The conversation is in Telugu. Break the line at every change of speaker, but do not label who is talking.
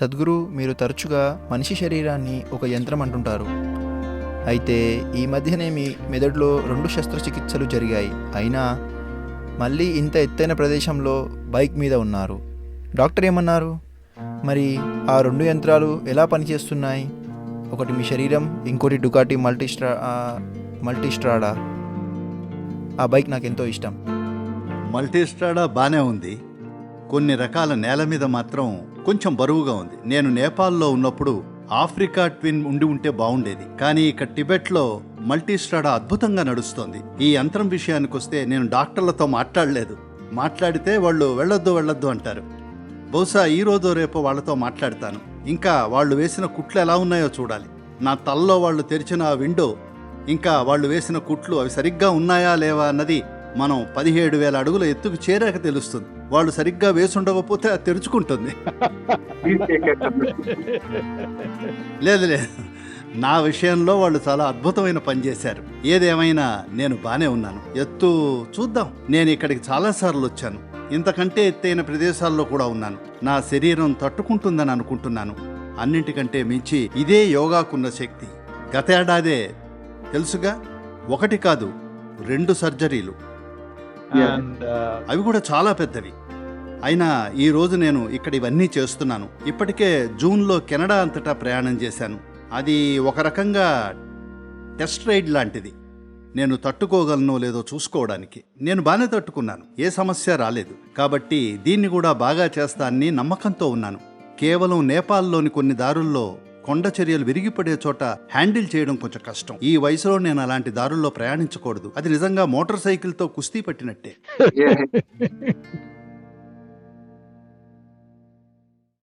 సద్గురు మీరు తరచుగా మనిషి శరీరాన్ని ఒక యంత్రం అంటుంటారు. అయితే ఈ మధ్యనే మీ మెదడులో రెండు శస్త్రచికిత్సలు జరిగాయి. అయినా మళ్ళీ ఇంత ఎత్తైన ప్రదేశంలో బైక్ మీద ఉన్నారు. డాక్టర్ ఏమన్నారు? మరి ఆ రెండు యంత్రాలు ఎలా పనిచేస్తున్నాయి? ఒకటి మీ శరీరం ఇంకోటి డుకాటి మల్టీస్ట్రా మల్టీస్ట్రాడా? ఆ బైక్ నాకు ఎంతో ఇష్టం.
మల్టీస్ట్రాడా బాగానే ఉంది. కొన్ని రకాల నేల మీద మాత్రం కొంచెం బరువుగా ఉంది. నేను నేపాల్లో ఉన్నప్పుడు ఆఫ్రికా ట్విన్ ఉండి ఉంటే బాగుండేది. కానీ ఇక టిబెట్లో మల్టీస్ట్రాడా అద్భుతంగా నడుస్తోంది. ఈ యంత్రం విషయానికి వస్తే నేను డాక్టర్లతో మాట్లాడలేదు. మాట్లాడితే వాళ్ళు వెళ్ళొద్దు వెళ్ళొద్దు అంటారు. బహుశా ఈ రోజు రేపు వాళ్ళతో మాట్లాడతాను. ఇంకా వాళ్ళు వేసిన కుట్లు ఎలా ఉన్నాయో చూడాలి. నా తలలో వాళ్ళు తెరిచిన ఆ విండో ఇంకా వాళ్ళు వేసిన కుట్లు అవి సరిగ్గా ఉన్నాయా లేవా అన్నది మనం పదిహేడు వేల అడుగుల ఎత్తుకు చేరాక తెలుస్తుంది. వాళ్ళు సరిగ్గా వేసుండకపోతే అది తెరుచుకుంటుంది. లేదు లేదు. నా విషయంలో వాళ్ళు చాలా అద్భుతమైన పని చేశారు. ఏదేమైనా నేను బానే ఉన్నాను. ఎత్తు చూద్దాం. నేను ఇక్కడికి చాలాసార్లు వచ్చాను. ఇంతకంటే ఎత్తైన ప్రదేశాల్లో కూడా ఉన్నాను. నా శరీరం తట్టుకుంటుందని అనుకుంటున్నాను. అన్నింటికంటే మించి ఇదే యోగాకున్న శక్తి. గత ఏడాదే తెలుసుగా ఒకటి కాదు రెండు సర్జరీలు. అవి కూడా చాలా పెద్దవి. అయినా ఈరోజు నేను ఇక్కడ ఇవన్నీ చేస్తున్నాను. ఇప్పటికే జూన్లో కెనడా అంతటా ప్రయాణం చేశాను. అది ఒక రకంగా టెస్ట్ రైడ్ లాంటిది. నేను తట్టుకోగలనో లేదో చూసుకోవడానికి. నేను బాగానే తట్టుకున్నాను. ఏ సమస్య రాలేదు. కాబట్టి దీన్ని కూడా బాగా చేస్తానని నమ్మకంతో ఉన్నాను. కేవలం నేపాల్లోని కొన్ని దారుల్లో కొండ చర్యలు విరిగిపడే చోట హ్యాండిల్ చేయడం కొంచెం కష్టం. ఈ వయసులో నేను అలాంటి దారుల్లో ప్రయాణించకూడదు. అది నిజంగా మోటార్ సైకిల్తో కుస్తీ పట్టినట్టే.